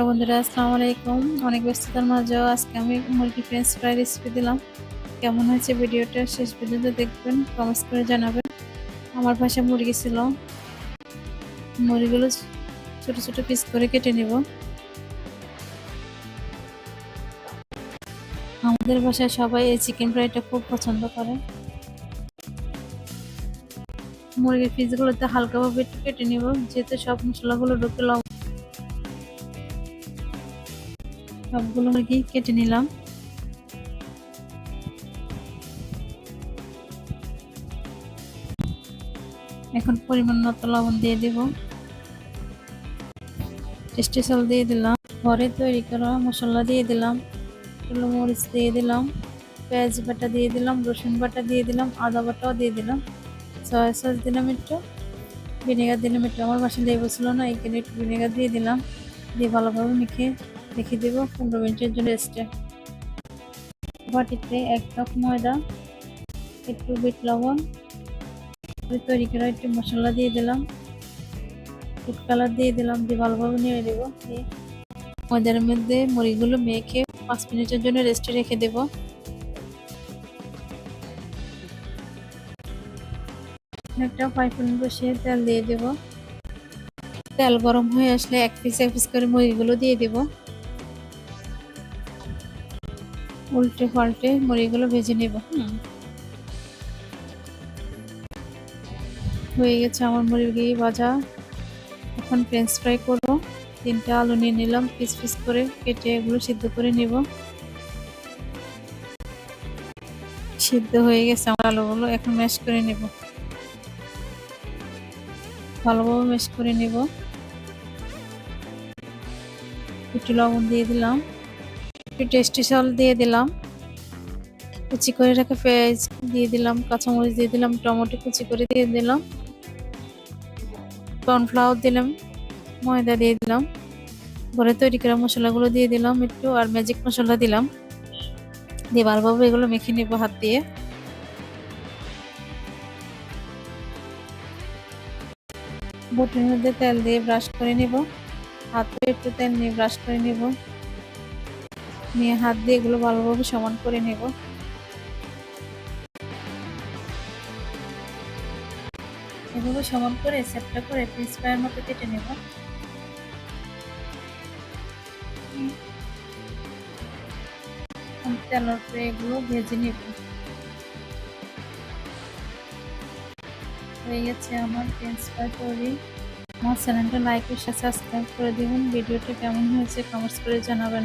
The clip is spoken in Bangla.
তো বন্ধুরা, আসসালামু আলাইকুম। অনেক ব্যস্ততার মাঝেও আজকে আমি মুরগি ফ্রেঞ্চ ফ্রাই রেসিপি দিলাম। কেমন হয়েছে ভিডিওটা শেষ পর্যন্ত দেখবেন কমেন্টস করে জানাবেন। আমার পাশে মুরগি ছিল। মুরগিগুলো ছোট ছোট পিস করে কেটে নিব। আমাদের বাসায় সবাই এই চিকেন ফ্রাইটা খুব পছন্দ করে। মুরগির পিসগুলোতে হালকাভাবে কেটে নিব, যেহেতু সব মশলাগুলো ঢুকে লবণ সবগুলো মুরগি কেটে নিলাম। এখন পরিমাণ মতো লবণ দিয়ে দেব। টেস্টি সল দিয়ে দিলাম। ঘরে তৈরি করা মশলা দিয়ে দিলাম। কালো মরিচ দিয়ে দিলাম। পেঁয়াজ বাটা দিয়ে দিলাম। রসুন বাটা দিয়ে দিলাম। আদা বাটাও দিয়ে দিলাম। সয়া সস দিলাম একটু। ভিনেগার দিলাম একটু। আমার বাসায় লেবু ছিল না এখানে একটু ভিনেগার দিয়ে দিলাম। দিয়ে ভালোভাবে মেখে রেখে দেব, পনেরো মিনিটের জন্য রেস্টে বাটিতে এক কাপ ময়দা, একটু বিট লবণ তৈরি করা একটু মশলা দিয়ে দিলাম। ফুড কালার দিয়ে দিলাম, দিয়ে ভালোভাবে নেড়ে দেবো ময়দার মধ্যে মুড়িগুলো মেখে পাঁচ মিনিটের জন্য রেস্টে রেখে দেব। একটা ফ্রাই প্যান বসিয়ে তেল দিয়ে দেব। তেল গরম হয়ে আসলে এক পিস এক পিস করে মুড়িগুলো দিয়ে দেব। উল্টে পাল্টে মুড়িগুলো ভেজে নেব, হুম। হয়ে গেছে আমার মুরগি ভাজা। এখন ফ্রেঞ্চ ফ্রাই করব। তিনটা আলু নিয়ে নিলাম পিস পিস করে কেটে এগুলো সিদ্ধ করে নেব। সিদ্ধ হয়ে গেছে আমার আলুগুলো, এখন ম্যাশ করে নেব। ভালোভাবে ম্যাশ করে নেব। একটু লবণ দিয়ে দিলাম। একটু টেস্টি সল দিয়ে দিলাম। কুচি করে রাখা পেঁয়াজ দিয়ে দিলাম, কাঁচামরিচ দিয়ে দিলাম, টমেটো কুচি করে দিয়ে দিলাম। কর্নফ্লাওয়ার দিলাম, ময়দা দিয়ে দিলাম। ঘরে তৈরি করা মশলাগুলো দিয়ে দিলাম একটু আর ম্যাজিক মশলা দিলাম। দিয়ে ভালোভাবে এগুলো মেখে নেব হাত দিয়ে। বটির মধ্যে তেল দিয়ে ব্রাশ করে নেব। হাতে একটু তেল নিয়ে ব্রাশ করে নেব। নিয়ে হাত দিয়ে এগুলো ভালোভাবে সমান করে নেব। এগুলো সমান করে সেটটা করে পিস মতো কেটে নেব। তেলের এগুলো ভেজে নেব। হয়ে গেছে আমার ফ্রেঞ্চ ফ্রাই তৈরি। আমার চ্যানেলটা লাইক ও সাবস্ক্রাইব করে দিবেন। ভিডিওটা কেমন হয়েছে কমেন্টস করে জানাবেন।